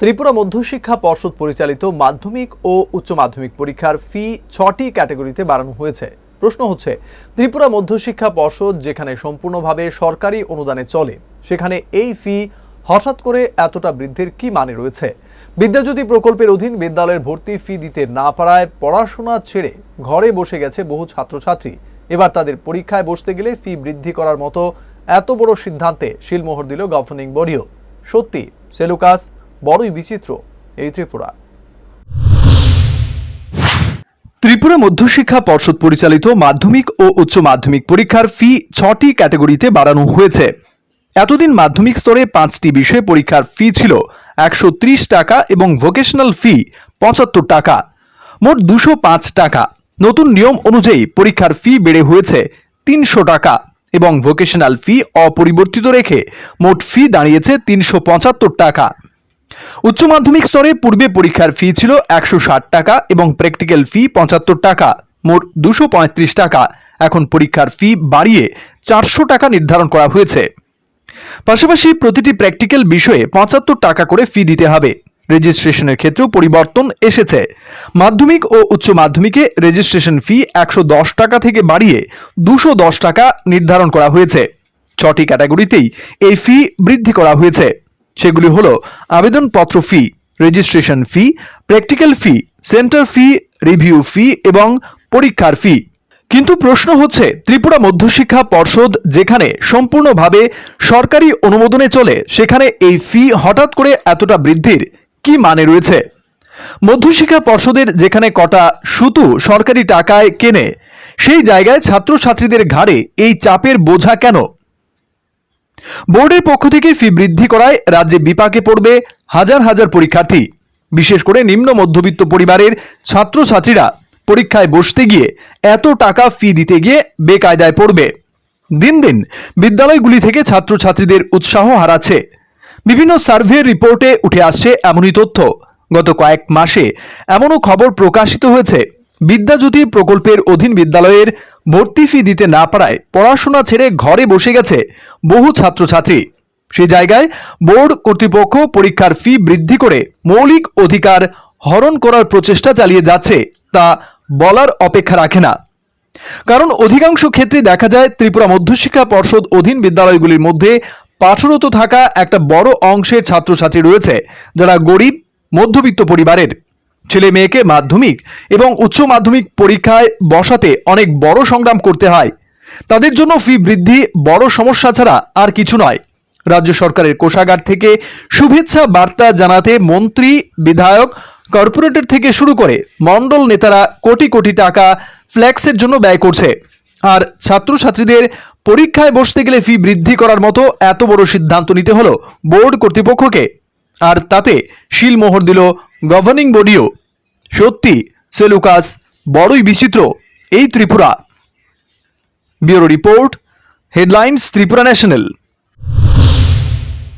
ত্রিপুরা মধ্যশিক্ষা পর্ষদ পরিচালিত মাধ্যমিক ও উচ্চ মাধ্যমিক পরীক্ষার ফি ছটি ক্যাটাগরিতে বাড়ানো হয়েছে। প্রশ্ন হচ্ছে, ত্রিপুরা মধ্যশিক্ষা পর্ষদ যেখানে সম্পূর্ণভাবে সরকারি অনুদানে চলে, সেখানে এই ফি হঠাৎ করে এতটা বৃদ্ধির কি মানে রয়েছে? বিদ্যাজ্যোতি প্রকল্পের অধীন বিদ্যালয়ের ভর্তি ফি দিতে না পারায় পড়াশোনা ছেড়ে ঘরে বসে গেছে বহু ছাত্রছাত্রী। এবার তাদের পরীক্ষায় বসতে গেলে ফি বৃদ্ধি করার মতো এত বড় সিদ্ধান্তে শিলমোহর দিল গভর্নিং বডিও। সত্যি সেলুকাস বড়ই বিচিত্র এই ত্রিপুরা। ত্রিপুরা মধ্যশিক্ষা পর্ষদ পরিচালিত মাধ্যমিক ও উচ্চ মাধ্যমিক পরীক্ষার ফি ছটি ক্যাটাগরিতে বাড়ানো হয়েছে। এতদিন মাধ্যমিক স্তরে পাঁচটি বিষয়ে পরীক্ষার ফি ছিল একশো ত্রিশ টাকা এবং ভোকেশনাল ফি পঁচাত্তর টাকা। মোট দুশো টাকা। নতুন নিয়ম অনুযায়ী পরীক্ষার ফি বেড়ে হয়েছে তিনশো টাকা এবং ভোকেশনাল ফি অপরিবর্তিত রেখে মোট ফি দাঁড়িয়েছে তিনশো পঁচাত্তর টাকা। উচ্চ মাধ্যমিক স্তরে পূর্বে পরীক্ষার ফি ছিল একশো ষাট টাকা এবং প্র্যাকটিক্যাল ফি পঁচাত্তর টাকা। মোট দুশো পঁয়ত্রিশ টাকা। এখন পরীক্ষার ফি বাড়িয়ে চারশো টাকা নির্ধারণ করা হয়েছে। পাশাপাশি প্রতিটি প্র্যাকটিক্যাল বিষয়ে পঁচাত্তর টাকা করে ফি দিতে হবে। রেজিস্ট্রেশনের ক্ষেত্রেও পরিবর্তন এসেছে। মাধ্যমিক ও উচ্চ মাধ্যমিকে রেজিস্ট্রেশন ফি একশো দশ টাকা থেকে বাড়িয়ে দুশো দশ টাকা নির্ধারণ করা হয়েছে। ছটি ক্যাটাগরিতেই এই ফি বৃদ্ধি করা হয়েছে। সেগুলি হল আবেদনপত্র fee registration fee practical fee centre fee review fee এবং পরীক্ষার ফি কিন্তু প্রশ্ন হচ্ছে, ত্রিপুরা মধ্যশিক্ষা পর্ষদ যেখানে সম্পূর্ণভাবে সরকারি অনুমোদনে চলে, সেখানে এই ফি হঠাৎ করে এতটা বৃদ্ধির কি মানে রয়েছে? মধ্যশিক্ষা পর্ষদের যেখানে কটা সুতু সরকারি টাকায় কেনে, সেই জায়গায় ছাত্রছাত্রীদের ঘাড়ে এই চাপের বোঝা কেন? বোর্ডের পক্ষ থেকে ফি বৃদ্ধি করায় রাজ্যে বিপাকে পড়বে হাজার হাজার পরীক্ষার্থী। বিশেষ করে নিম্ন মধ্যবিত্ত পরিবারের ছাত্রছাত্রীরা পরীক্ষায় বসতে গিয়ে এত টাকা ফি দিতে গিয়ে বেকায়দায় পড়বে। দিন দিন বিদ্যালয়গুলি থেকে ছাত্রছাত্রীদের উৎসাহ হারাচ্ছে। বিভিন্ন সার্ভে রিপোর্টে উঠে আসছে এমনই তথ্য। গত কয়েক মাসে এমনও খবর প্রকাশিত হয়েছে। বিদ্যাজ্যোতি প্রকল্পের অধীন বিদ্যালয়ের ভর্তি ফি দিতে না পারায় পড়াশোনা ছেড়ে ঘরে বসে গেছে বহু ছাত্রছাত্রী। সে জায়গায় বোর্ড কর্তৃপক্ষ পরীক্ষার ফি বৃদ্ধি করে মৌলিক অধিকার হরণ করার প্রচেষ্টা চালিয়ে যাচ্ছে তা বলার অপেক্ষা রাখে না। কারণ অধিকাংশ ক্ষেত্রে দেখা যায় ত্রিপুরা মধ্যশিক্ষা পর্ষদ অধীন বিদ্যালয়গুলির মধ্যে পাঠরত থাকা একটা বড় অংশের ছাত্রছাত্রী রয়েছে যারা গরিব, মধ্যবিত্ত পরিবারের। ছেলে মেয়েকে মাধ্যমিক এবং উচ্চ মাধ্যমিক পরীক্ষায় বসাতে অনেক বড় সংগ্রাম করতে হয়। তাদের জন্য ফি বৃদ্ধি বড় সমস্যা ছাড়া আর কিছু নয়। রাজ্য সরকারের কোষাগার থেকে শুভেচ্ছা বার্তা জানাতে মন্ত্রী, বিধায়ক, কর্পোরেটর থেকে শুরু করে মণ্ডল নেতারা কোটি কোটি টাকা ফ্ল্যাক্সের জন্য ব্যয় করছে। আর ছাত্রছাত্রীদের পরীক্ষায় বসতে গেলে ফি বৃদ্ধি করার মতো এত বড় সিদ্ধান্ত নিতে হলো বোর্ড কর্তৃপক্ষকে। আর তাতে শিলমোহর দিল গভর্নিং বডিও। সত্যি সে লুকাস বড়ই বিচিত্র। এই Tripura. Bureau report headlines Tripura national.